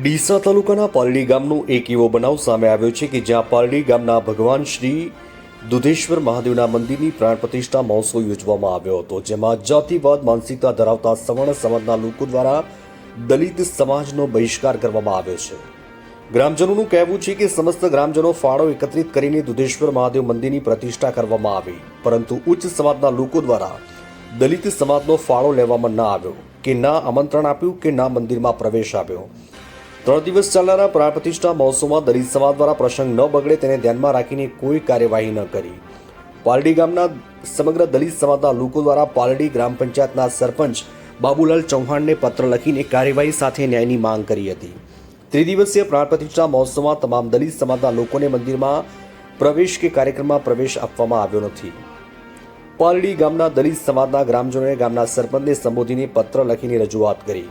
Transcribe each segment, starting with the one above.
ડીસા તાલુકાના પાલડી ગામનો એક એવો બનાવ સામે આવ્યો છે કે જ્યાં પાલડી ગામના ભગવાન શ્રી દુધેશ્વર મહાદેવના મંદિરની પ્રાણ પ્રતિષ્ઠા મહોત્સવ યોજવામાં આવ્યો હતો, જેમાં જાતિવાદ, માનસિકતા ધરાવતા સવર્ણ સમાજના લોકો દ્વારા દલિત સમાજનો બહિષ્કાર કરવામાં આવ્યો છે. ગ્રામજનોનું કહેવું છે કે સમસ્ત ગ્રામજનો ફાળો એકત્રિત કરીને દુધેશ્વર મહાદેવ મંદિરની પ્રતિષ્ઠા કરવામાં આવી, પરંતુ ઉચ્ચ સમાજના લોકો દ્વારા દલિત સમાજનો ફાળો લેવામાં ન આવ્યો, કે ના આમંત્રણ આપ્યું કે ના મંદિરમાં પ્રવેશ આપ્યો. ત્રણ દિવસ ચાલનારા પ્રાણ પ્રતિષ્ઠા મહોત્સવમાં દલિત સમાજ દ્વારા પ્રસંગ ન બગડે તેને ધ્યાનમાં રાખીને કોઈ કાર્યવાહી ન કરી. પાલડી ગામના સમગ્ર દલિત સમાજના લોકો દ્વારા પાલડી ગ્રામ પંચાયતના સરપંચ બાબુલાલ ચૌહાણને પત્ર લખીને કાર્યવાહી સાથે ન્યાયની માંગ કરી હતી. ત્રિદિવસીય પ્રાણ પ્રતિષ્ઠા મહોત્સવમાં તમામ દલિત સમાજના લોકોને મંદિરમાં પ્રવેશ કે કાર્યક્રમમાં પ્રવેશ આપવામાં આવ્યો નથી. પાલડી ગામના દલિત સમાજના ગ્રામજનોએ ગામના સરપંચને સંબોધીને પત્ર લખીને રજૂઆત કરી.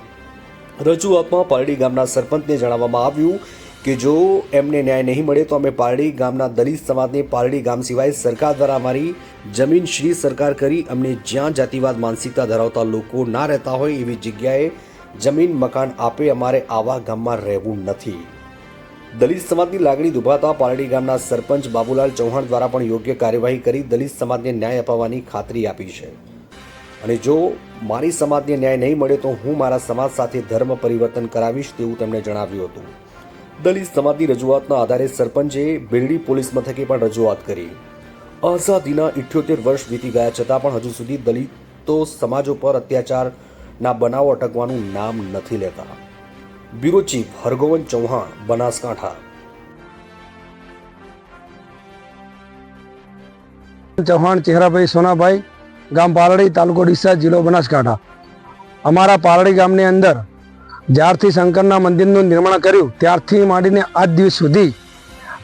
રજૂઆતમાં પારડી ગામના સરપંચને જણાવવામાં આવ્યું કે જો એમને ન્યાય નહીં મળે તો અમે પારડી ગામના દલિત સમાજને પારડી ગામ સિવાય સરકાર દ્વારા અમારી જમીન શ્રી સરકાર કરી અમને જ્યાં જાતિવાદ, માનસિકતા ધરાવતા લોકો ના રહેતા હોય એવી જગ્યાએ જમીન, મકાન આપે અમારે આવા ગામમાં રહેવું નથી. દલિત સમાજની લાગણી દુભાતા પારડી ગામના સરપંચ બાબુલાલ ચૌહાણ દ્વારા પણ યોગ્ય કાર્યવાહી કરી દલિત સમાજને ન્યાય અપાવવાની ખાતરી આપી છે. અને જો મારી સમાજને ન્યાય નહીં મળે તો હું મારા સમાજ સાથે ધર્મ પરિવર્તન કરાવીશ તેવું તેમણે જણાવ્યું હતું. દલિત સમાજની રજૂઆતના આધારે સરપંચે બિરડી પોલીસ મથકે પણ રજૂઆત કરી. આઝાદીના ઇઠ્યોતેર વર્ષ વીતી ગયા છતાં પણ હજુ સુધી દલિતો સમાજો પર અત્યાચારના બનાવો અટકવાનું નામ નથી લેતા. Bureau chief Hargovan Chauhan, Banaskantha. Chauhan Chaherabhai Sonabhai ગામ પાલડી તાલુકો ડીસા જિલ્લો બનાસકાંઠા. અમારા પાલડી ગામની અંદર જ્યારથી શંકરના મંદિરનું નિર્માણ કર્યું, ત્યારથી માંડીને આજ દિવસ સુધી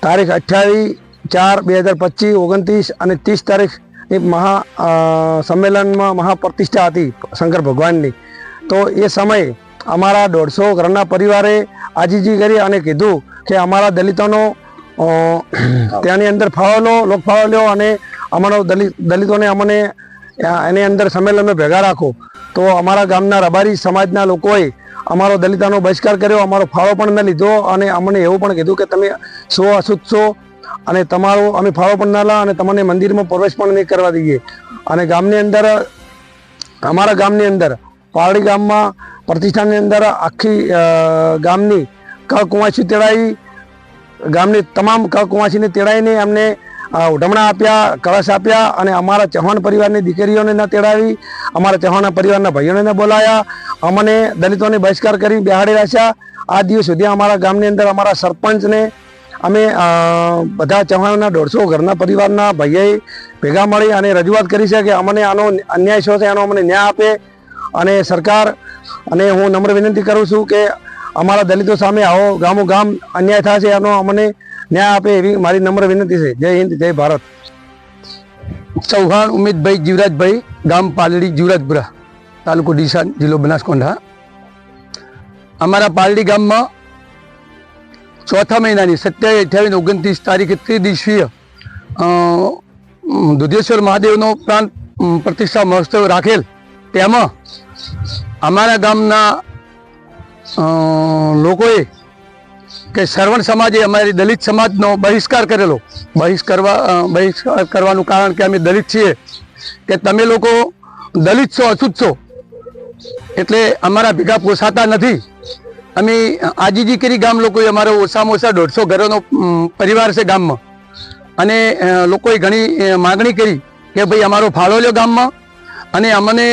તારીખ અઠ્યાવીસ ચાર બે હજાર પચીસ, ઓગણત્રીસ અને ત્રીસ તારીખની મહા સંમેલનમાં મહાપ્રતિષ્ઠા હતી શંકર ભગવાનની. તો એ સમયે અમારા દોઢસો ઘરના પરિવારે આજીજી કરી અને કીધું કે અમારા દલિતોનો ત્યાંની અંદર ફાળો લોક ફાળો અને અમારો દલિત દલિતોને અમને એની અંદર સંમેલનમાં ભેગા રાખો. તો અમારા ગામના રબારી સમાજના લોકોએ અમારો દલિતાનો બહિષ્કાર કર્યો, અમારો ફાળો પણ ન લીધો અને અમને એવું પણ કીધું કે તમે સો અછૂત છો અને તમારો, અમે ફાળો પણ ના લા અને તમને મંદિરમાં પ્રવેશ પણ નહીં કરવા દઈએ. અને ગામની અંદર, અમારા ગામની અંદર, પારડી ગામમાં પ્રતિષ્ઠાનની અંદર આખી ગામની કુંવાસી તેડાઈ, ગામની તમામ કુંવાસીને તેડાઈને અમને ઉઢમણા આપ્યા, કળશ આપ્યા અને અમારા ચૌહાણ પરિવારની દીકરીઓને ન તેડાવી, અમારા ચૌહાણના પરિવારના ભાઈઓને બોલાયા, અમને દલિતોને બહિષ્કાર કરી બેહાડી રાખ્યા. આ દિવસ સુધી અમારા ગામની અંદર અમારા સરપંચને અમે બધા ચૌહાણના દોઢસો ઘરના પરિવારના ભાઈએ ભેગા મળી અને રજૂઆત કરી છે કે અમને આનો અન્યાય શું છે, આનો અમને ન્યાય આપે અને સરકાર, અને હું નમ્ર વિનંતી કરું છું કે અમારા દલિતો સામે આવો, ગામો ગામ અન્યાય થાય છે એનો અમને ન્યાય આપે એવી મારી નમ્ર વિનંતી છે. જય હિન્દ, જય ભારત. ચૌહાણ ઉમેદભાઈ જીવરાજભાઈ, ગામ પાલડી, જીવરાજપુરા તાલુકો ડીસા, જિલ્લો બનાસકાંઠા. અમારા પાલડી ગામમાં ચોથા મહિનાની સત્યાવીસ, અઠ્યાવીસ, ઓગણત્રીસ તારીખે ત્રિદિવસીય દુધેશ્વર મહાદેવનો પ્રાણ પ્રતિષ્ઠા મહોત્સવ રાખેલ. તેમાં અમારા ગામના લોકોએ કે શ્રવણ સમાજે અમારી દલિત સમાજનો બહિષ્કાર કરેલો. બહિષ્કાર બહિષ્કાર કરવાનું કારણ કે અમે દલિત છીએ. કે તમે લોકો દલિત છો અછૂત છો. એટલે અમારા ભેગા પોસાતા નથી. અમે આજીજી કરી ગામ લોકોએ અમારો ઓછામાં ઓછા દોઢસો ઘરોનો પરિવાર છે ગામમાં. અને લોકોએ ઘણી માગણી કરી કે ભાઈ અમારો ફાળો લ્યો ગામમાં. અને અમને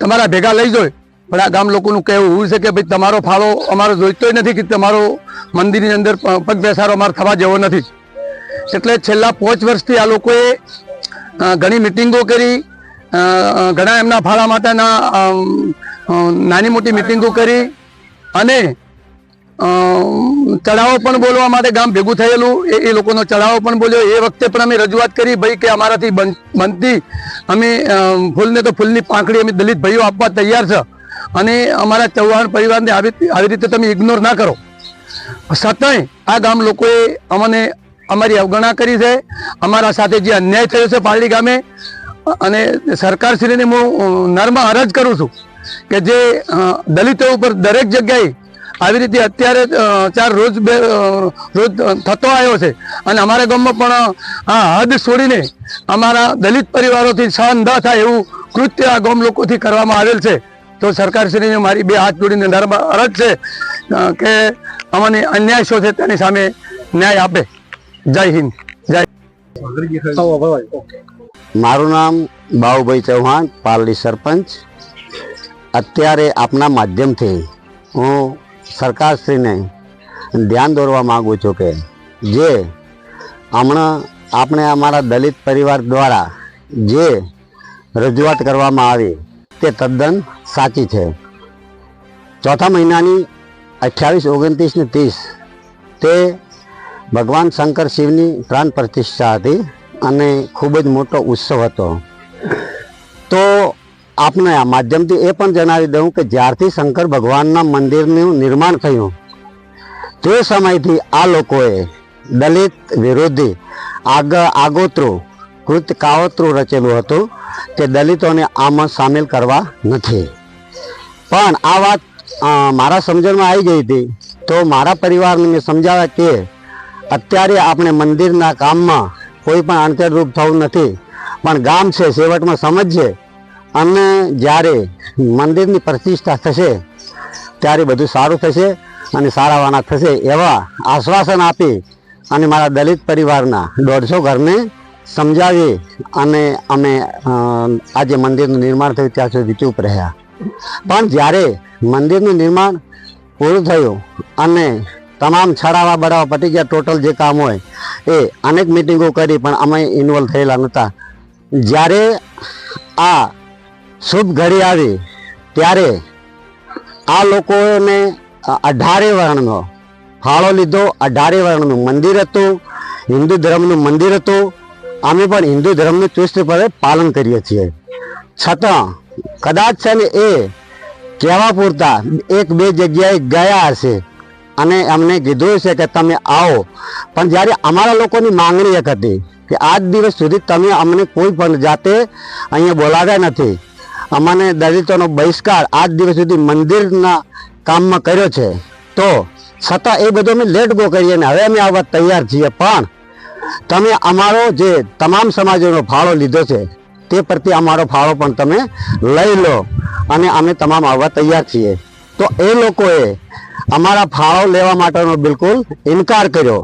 તમારા ભેગા લઈ જાય. પણ આ ગામ લોકોનું કહેવું છે કે ભાઈ, તમારો ફાળો અમારો જોઈતોય નથી કે તમારો મંદિરની અંદર પગ બેસારો અમારે થવા જેવો નથી. એટલે છેલ્લા પાંચ વર્ષથી આ લોકોએ ઘણી મિટિંગો કરી ઘણા એમના ફાળા માટેના નાની મોટી મિટિંગો કરી અને ચઢાવો પણ બોલવા માટે ગામ ભેગું થયેલું. એ એ લોકોનો ચઢાવો પણ બોલ્યો. એ વખતે પણ અમે રજૂઆત કરી ભાઈ કે અમારાથી બન- બનતી અમે ફૂલને તો ફૂલની પાંખડી અમે દલિત ભાઈઓ આપવા તૈયાર છે. અને અમારા ચૌહાણ પરિવારને આવી આવી રીતે તમે ઇગ્નોર ના કરો. છતાંય આ ગામ લોકોએ અમને અમારી અવગણના કરી છે. અમારા સાથે જે અન્યાય થયો છે પાલડી ગામે, અને સરકારશ્રીને હું નર્મ અરજ કરું છું કે જે દલિતો ઉપર દરેક જગ્યાએ આવી રીતે અત્યારે ચાર રોજ બે રોજ થતો આવ્યો છે. અને અમારા ગામમાં પણ આ હદ છોડીને અમારા દલિત પરિવારોથી સહન ન થાય એવું કૃત્ય આ ગામ લોકોથી કરવામાં આવેલ છે. તો સરકારશ્રીને મારી બે હાથ જોડીને અરજ છે કે અમને અન્યાય શું છે તેની સામે ન્યાય આપે. જય હિન્દ. જય મારું નામ બાહુભાઈ ચૌહાણ, પાલડી સરપંચ. અત્યારે આપના માધ્યમથી હું સરકારશ્રીને ધ્યાન દોરવા માગું છું કે જે હમણાં આપણે અમારા દલિત પરિવાર દ્વારા જે રજૂઆત કરવામાં આવી તે તદ્દન સાચી છે. ચોથા મહિનાની અઠ્યાવીસ, ઓગણત્રીસ ને ત્રીસ તે ભગવાન શંકર શિવની પ્રાણ પ્રતિષ્ઠા હતી અને ખૂબ જ મોટો ઉત્સવ હતો. તો આપને આ માધ્યમથી એ પણ જણાવી દઉં કે જ્યારથી શંકર ભગવાનના મંદિરનું નિર્માણ થયું, તે સમયથી આ લોકોએ દલિત વિરોધી આગ, આગોતરું કૃત કાવતરું રચેલું હતું કે દલિતોને આમાં સામેલ કરવા નથી. પણ આ વાત મારા સમજણમાં આવી ગઈ હતી. તો મારા પરિવારને મેં સમજાવ્યા કે અત્યારે આપણે મંદિરના કામમાં કોઈ પણ અણચડરૂપ થવું નથી. પણ ગામ છે, છેવટમાં સમજશે અને જ્યારે મંદિરની પ્રતિષ્ઠા થશે, ત્યારે બધું સારું થશે અને સારાવાના થશે એવા આશ્વાસન આપી અને મારા દલિત પરિવારના દોઢસો ઘરને સમજાવી અને અમે આજે મંદિરનું નિર્માણ થયું, ત્યાં સુધી ચૂપ રહ્યા. પણ જ્યારે મંદિરનું નિર્માણ પૂરું થયું અને તમામ છડાવા બડાવા પટી ગયા ટોટલ જે કામ હોય એ અનેક મિટિંગો કરી, પણ અમે ઇન્વોલ્વ થયેલા નહોતા. જ્યારે આ શુભ ઘડી આવી, ત્યારે આ લોકોને અઢારે વર્ણનો, ફાળો લીધો, અઢારે વર્ણનું મંદિર હતું, હિન્દુ ધર્મનું મંદિર હતું. અમે પણ હિન્દુ ધર્મનું ચુસ્તપણે પાલન કરીએ છીએ. છતાં કદાચ છે ને એ કહેવા પૂરતા એક બે જગ્યાએ ગયા હશે. અને અમને કીધું છે કે તમે આવો. પણ જ્યારે અમારા લોકોની માંગણી એક હતી કે આજ દિવસ સુધી તમે અમને કોઈ પણ જાતે અહીંયા બોલાવ્યા નથી. અમને દલિતોનો બહિષ્કાર આજ દિવસ સુધી મંદિરના કામમાં કર્યો છે. તો છતાં એ બધું અમે લેટ ગો કરીએ ને હવે અમે આવવા તૈયાર છીએ. પણ તમે અમારો જે તમામ સમાજોનો ફાળો લીધો છે તે પ્રત્યે અમારો ફાળો પણ તમે લઈ લો અને અમે તમામ આવવા તૈયાર છીએ. તો એ લોકોએ અમારા ફાળો લેવા માટેનો બિલકુલ ઇનકાર કર્યો.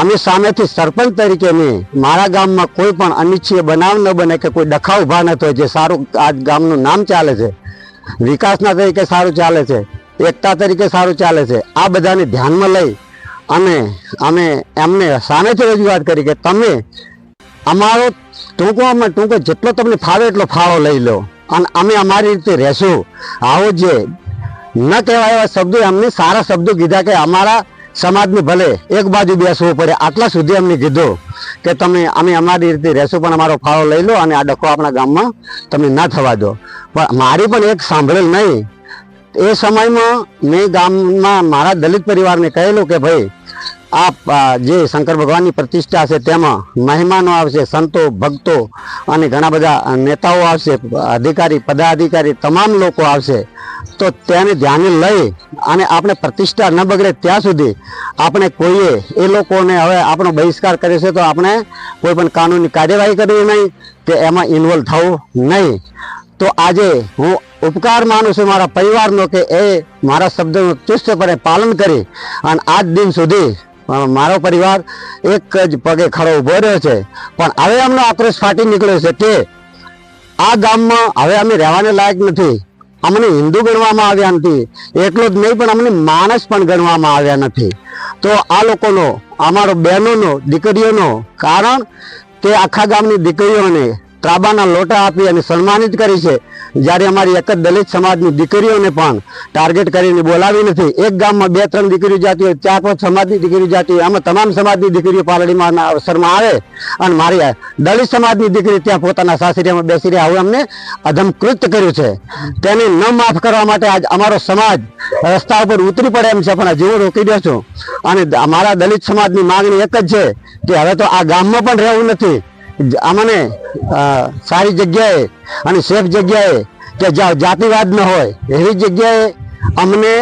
અમે સામેથી સરપંચ તરીકે મેં મારા ગામમાં કોઈ પણ અનિચ્છીય બનાવ ન બને કે કોઈ ડખા ઊભા ન થાય જે સારું આ ગામનું નામ ચાલે છે, વિકાસના તરીકે સારું ચાલે છે, એકતા તરીકે સારું ચાલે છે, આ બધાને ધ્યાનમાં લઈ અને અમે એમને સામેથી રજૂઆત કરી કે તમે અમારો ટૂંકમાં ટૂંકો જેટલો તમને ફાવે એટલો ફાળો લઈ લો. અને અમે અમારી રીતે રહેશું. આવો જે ન કહેવાય એવા શબ્દો અમને સારા શબ્દો કીધા કે અમારા સમાજને ભલે એક બાજુ બેસવું પડે, આટલા સુધી અમને કીધું કે તમે, અમે અમારી રીતે રહેશું, પણ અમારો ફાળો લઈ લો અને આ ડખો આપણા ગામમાં તમે ના થવા દો. પણ મારી પણ એક સાંભળેલ નહીં. એ સમયમાં મેં ગામમાં મારા દલિત પરિવારને કહેલું કે ભાઈ આ, જે શંકર ભગવાનની પ્રતિષ્ઠા છે, તેમાં મહેમાનો આવશે, સંતો, ભક્તો અને ઘણા બધા નેતાઓ આવશે, અધિકારી, પદાધિકારી, તમામ લોકો આવશે. તો તેને ધ્યાને લઈ અને આપણે પ્રતિષ્ઠા ન બગડે ત્યાં સુધી આપણે કોઈએ એ લોકોને હવે આપણો બહિષ્કાર કરે છે, તો આપણે કોઈ પણ કાનૂની કાર્યવાહી કરવી નહીં, કે એમાં ઇન્વોલ્વ થવું નહીં. તો આજે હું ઉપકાર માનું છું મારા પરિવારનો કે એ મારા શબ્દનું ચુસ્તપણે પાલન કરી અને આજ દિન સુધી મારો પરિવાર એક જ પગે ખડો ઊભો રહ્યો છે. પણ હવે અમને આક્રોશ ફાટી નીકળ્યો છે કે આ ગામમાં હવે અમે રહેવાને લાયક નથી. અમને હિન્દુ ગણવામાં આવ્યા નથી. એટલું જ નહીં, પણ અમને માણસ પણ ગણવામાં આવ્યા નથી. તો આ લોકોનો, અમારો બહેનોનો, દીકરીઓનો કારણ તે આખા ગામની દીકરીઓને ત્રાબાના લોટા આપી અને સન્માનિત કરી છે. જ્યારે અમારી એક જ દલિત સમાજની દીકરીઓને પણ ટાર્ગેટ કરીને બોલાવી નથી. એક ગામમાં બે, ત્રણ દીકરીઓ જાતી હોય, ચાર, પાંચ સમાજની દીકરીઓ જાતી હોય, આમાં તમામ સમાજની દીકરીઓ પાલડીમાં અવસરમાં આવે અને મારી દલિત સમાજની દીકરી ત્યાં પોતાના સાસરિયામાં બેસી રહ્યા. આવું અમને અધમકૃત કર્યું છે. તેને ન માફ કરવા માટે આજ અમારો સમાજ રસ્તા ઉપર ઉતરી પડે એમ છે, પણ હું રોકી દઉં છું. અને અમારા દલિત સમાજની માગણી એક જ છે કે હવે તો આ ગામમાં પણ રહેવું નથી. અમને સારી જગ્યાએ અને સેફ જગ્યાએ કે જાતિવાદ ન હોય, એવી જગ્યાએ અમને,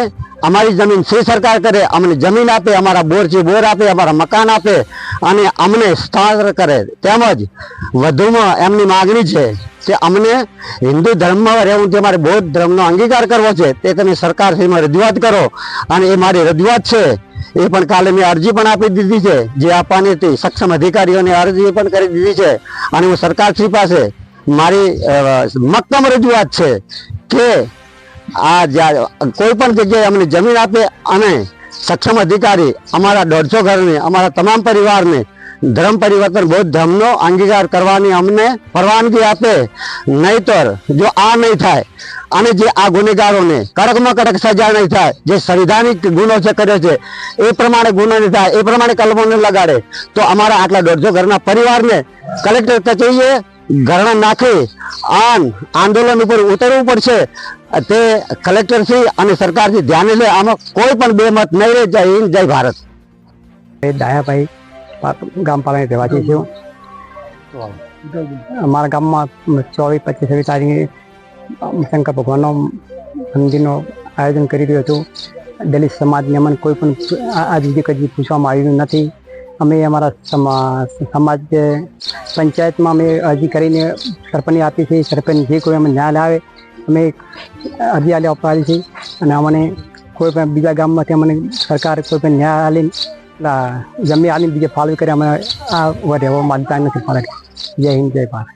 અમારી જમીન શ્રી સરકાર કરે, અમને જમીન આપે, અમારા બોર છે બોર આપે, અમારા મકાન આપે અને અમને સ્થળાંતર કરે. તેમજ વધુમાં એમની માગણી છે કે અમને હિન્દુ ધર્મમાં રહેવું તે મારે બૌદ્ધ ધર્મનો અંગીકાર કરવો છે, તે તમે સરકારશ્રીમાં રજૂઆત કરો અને એ મારી રજૂઆત છે. એ પણ કાલે મેં અરજી પણ આપી દીધી છે, જે આપવાની હતી. સક્ષમ અધિકારીઓને અરજી પણ કરી દીધી છે. અને હું સરકારશ્રી પાસે મારી મક્કમ રજૂઆત છે કે આ કોઈ પણ જગ્યાએ અમને જમીન આપે અને સક્ષમ અધિકારી અમારા દોઢસો ઘરને, અમારા તમામ પરિવારને ધર્મ પરિવર્તન બૌદ્ધ ધર્મનો અંગીકાર કરવાની અમને પરવાનગી આપે. નહીતર જો આ નહીં થાય, અને જે આ ગુનેગારોને કડકમાં કડક સજા નહીં થાય, જે સંવિધાનિક ગુનો છે કર્યો છે, એ પ્રમાણે ગુનો નહીં થાય, એ પ્રમાણે કલમોને લગાડે, તો અમારા આટલા દોઢસો ઘરના પરિવારને કલેક્ટર કચેરીએ ઘરણા નાખી આન આંદોલન ઉપર ઉતરવું પડશે. તે કલેક્ટરથી અને સરકારથી ધ્યાને લે, આમાં કોઈ પણ બે મત નહીં રહે. જય હિન્દ, જય ભારત. ડાયાભાઈ ગામ પાલાની રહેવાસી છું. અમારા ગામમાં ચોવીસ, પચીસ, છવ્વીસ તારીખે શંકર ભગવાનનો મંદિરનો આયોજન કરી રહ્યું હતું દલિત સમાજને અમને કોઈ પણ આજ સુધી કદી પૂછવામાં આવ્યું નથી. અમે અમારા સમા- સમાજ પંચાયતમાં અમે અરજી કરીને સરપંચને આપી છે સરપંચ જે કોઈ અમે ન્યાય લાવે, અમે અરજી આલી અપાવી છે. અને અમને કોઈ પણ બીજા ગામમાંથી અમને સરકાર કોઈ પણ ન્યાય આલીને જમી આલીને બીજે ફાળવી કરે અમે આ રહેવા માનતા નથી પાડે જય હિન્દ જય ભારત